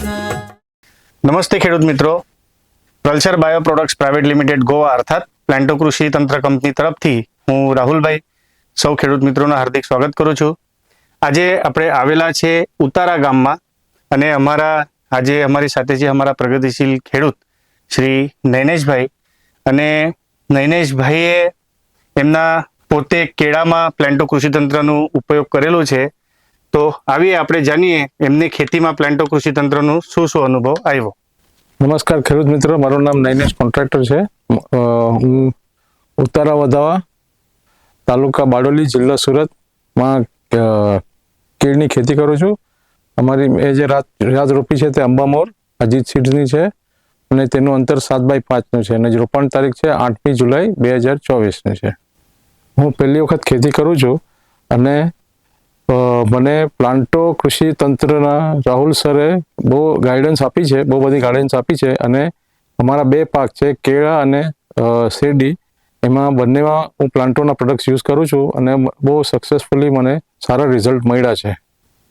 નમસ્તે ખેડૂત મિત્રો. Pulsar bio products private limited Goa અર્થાત પ્લાન્ટો કૃષિ તંત્ર કંપની તરફથી હું રાહુલભાઈ સૌ ખેડૂત મિત્રોનું હાર્દિક સ્વાગત કરું છું. આજે આપણે આવેલા છે ઉતારા ગામમાં અને અમારા આજે અમારી સાથે છે અમારા પ્રગતિશીલ ખેડૂત શ્રી નૈનેશભાઈ અને નૈનેશભાઈએ એમના પોતે કેળામાં પ્લાન્ટો કૃષિ તંત્રનો ઉપયોગ કરેલો છે. તો આવીએ, આપણે જાણીએ એમને ખેતીમાં પ્લાન્ટો કૃષિ તંત્રનું શું શું અનુભવ આવ્યો. નમસ્કાર ખેડૂત મિત્રો, મારું નામ નૈનેશ કોન્ટ્રાક્ટર છે. હું ઉતારા વધાવા તાલુકા બારડોલી, જિલ્લો સુરતમાં કેળની ખેતી કરું છું. અમારી એ જે રાત રાત રોપી છે તે અંબામોર, અજીત સીડની છે અને તેનું અંતર સાત બાય પાંચનું છે અને રોપણ તારીખ છે આઠમી જુલાઈ બે હજાર ચોવીસની છે. હું પહેલી વખત ખેતી કરું છું અને મને પ્લાન્ટો કૃષિ તંત્રના રાહુલ સરે બહુ ગાઈડન્સ આપી છે, બહુ બધી ગાઈડન્સ આપી છે અને અમારા બે પાક છે, કેળા અને શેરડી. એમાં બંનેમાં હું પ્લાન્ટોના પ્રોડક્ટ્સ યુઝ કરું છું અને બહુ સક્સેસફુલી મને સારા રિઝલ્ટ મળ્યા છે.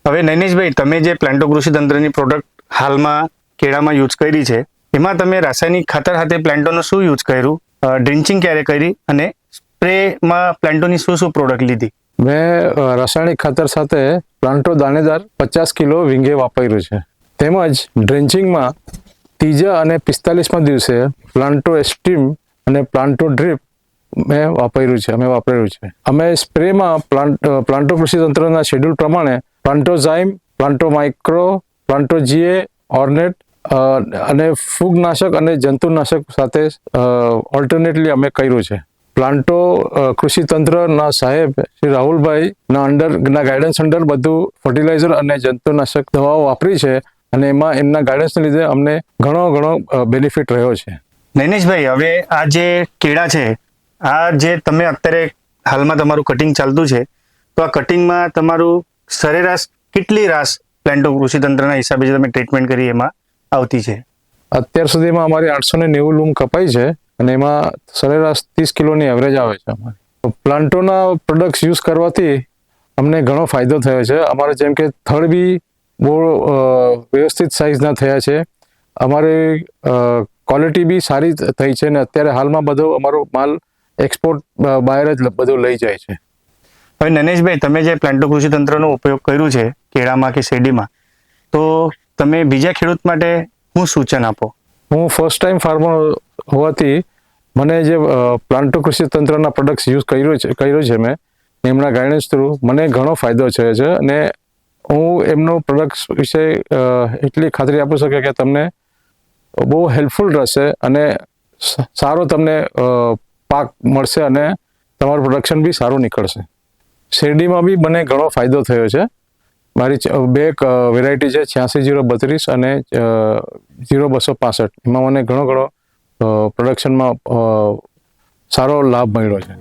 હવે નૈનેશભાઈ, તમે જે પ્લાન્ટો કૃષિ તંત્રની પ્રોડક્ટ હાલમાં કેળામાં યુઝ કરી છે, એમાં તમે રાસાયણિક ખાતર સાથે પ્લાન્ટોનો શું યુઝ કર્યું? ડ્રિન્ચિંગ ક્યારે કરી? અને સ્પ્રેમાં પ્લાન્ટોની શું શું પ્રોડક્ટ લીધી? મેં રાસાયણિક ખાતર સાથે પ્લાન્ટો દાણેદાર પચાસ કિલો વિંગે વાપર્યું છે. તેમજ ડ્રેન્ચિંગમાં ત્રીજા અને પિસ્તાલીસમાં દિવસે પ્લાન્ટો એસ્ટીમ અને પ્લાન્ટો ડ્રીપ મેં વાપર્યું છે, અમે વાપરેલું છે. અમે સ્પ્રેમાં પ્લાન્ટ પ્લાન્ટો કૃષિ તંત્રના શેડ્યુલ પ્રમાણે પ્લાન્ટોઝાઇમ પ્લાન્ટો માઇક્રો, પ્લાન્ટો જીએ, ઓર્નેટ અને ફૂગનાશક અને જંતુનાશક સાથે ઓલ્ટરનેટલી અમે કર્યું છે. પ્લાન્ટો કૃષિ તંત્રના સાહેબ શ્રી રાહુલભાઈ ના અંડર ના ગાઈડન્સ અંડર બધું ફર્ટિલાઇઝર અને જંતુનાશક દવાઓ વાપરી છે અને એમાં એમના ગાઈડન્સને લીધે અમને ઘણો ઘણો બેનિફિટ રહ્યો છે. નૈનેશભાઈ હવે આ જે કેળા છે આ જે તમે અત્યારે હાલમાં તમારું કટિંગ ચાલતું છે તો આ કટિંગમાં તમારું સરેરાશ કેટલી રાસ પ્લાન્ટો કૃષિ તંત્રના હિસાબે જે તમે ટ્રીટમેન્ટ કરી એમાં આવતી છે? અત્યાર સુધીમાં અમારી આઠસો ને નેવું લૂમ કપાઈ છે. અને એમાં સરેરાશ ત્રીસ કિલોની એવરેજ આવે છે અમારી. પ્લાન્ટોના પ્રોડક્ટ્સ યુઝ કરવાથી અમને ઘણો ફાયદો થયો છે. અમારે જેમ કે થડ બી બહુ વ્યવસ્થિત સાઇઝના થયા છે. અમારે ક્વોલિટી બી સારી થઈ છે ને અત્યારે હાલમાં બધો અમારો માલ એક્સપોર્ટ બહાર જ બધો લઈ જાય છે. હવે નનેશભાઈ તમે જે પ્લાન્ટો કૃષિ તંત્રનો ઉપયોગ કર્યું છે કેળામાં કે શેરડીમાં તો તમે બીજા ખેડૂત માટે શું સૂચન આપો? હું ફર્સ્ટ ટાઈમ ફાર્મર હોવાથી મને જે પ્લાન્ટો કૃષિ તંત્રના પ્રોડક્ટ્સ યુઝ કર્યો છે કર્યો છે મેં, એમના ગાઈડન્સ થ્રુ મને ઘણો ફાયદો થયો છે અને હું એમનો પ્રોડક્ટ્સ વિશે એટલી ખાતરી આપી શકે કે તમને બહુ હેલ્પફુલ રહેશે અને સારો તમને પાક મળશે અને તમારું પ્રોડક્શન બી સારું નીકળશે. શેરડીમાં બી મને ઘણો ફાયદો થયો છે. મારી બે વેરાયટી છે, છ્યાસી જીરો બત્રીસ અને જીરો બસો પાસઠ. એમાં મને ઘણો ઘણો પ્રોડક્શનમાં સારો લાભ મળ્યો છે.